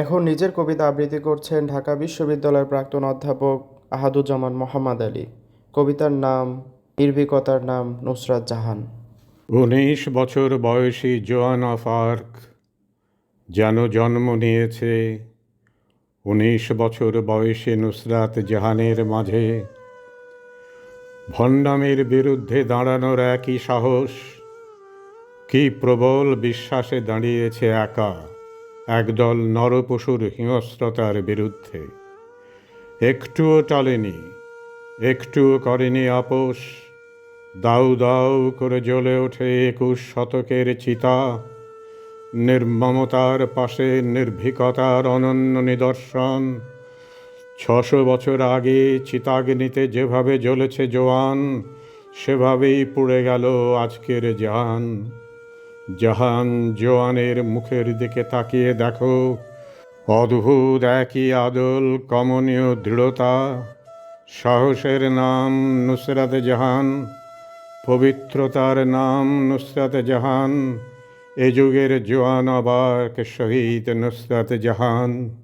এখন নিজের কবিতা আবৃত্তি করছেন ঢাকা বিশ্ববিদ্যালয়ের প্রাক্তন অধ্যাপক আহাদুজ্জামান মোহাম্মদ আলী। কবিতার নাম, নির্ভীকতার নাম, নুসরাত জাহান। উনিশ বছর বয়সী জোয়ানা ফার্ক যেন জন্ম নিয়েছে। উনিশ বছর বয়সী নুসরাত জাহানের মাঝে ভণ্ডামের বিরুদ্ধে দাঁড়ানোর একই সাহস, কি প্রবল বিশ্বাসে দাঁড়িয়েছে একা। একদল নরপশুর হিংস্রতার বিরুদ্ধে। একটুও টলেনি একটুও করেনি আপোষ। দাউ দাউ করে জ্বলে ওঠে একুশ শতকের চিতা। নির্মমতার পাশে নির্ভীকতার অনন্য নিদর্শন। ছশো বছর আগে চিতাগ্নিতে যেভাবে জ্বলেছে জোয়ান, সেভাবেই পুড়ে গেল আজকের জাহান জাহান জোয়ানের মুখের দিকে তাকিয়ে দেখো। অদ্ভুত একই আদল, কমনীয় দৃঢ়তা। সাহসের নাম নুসরাত জাহান, পবিত্রতার নাম নুসরাত জাহান, এ যুগের জোয়ান আবার শহীদ নুসরাত জাহান।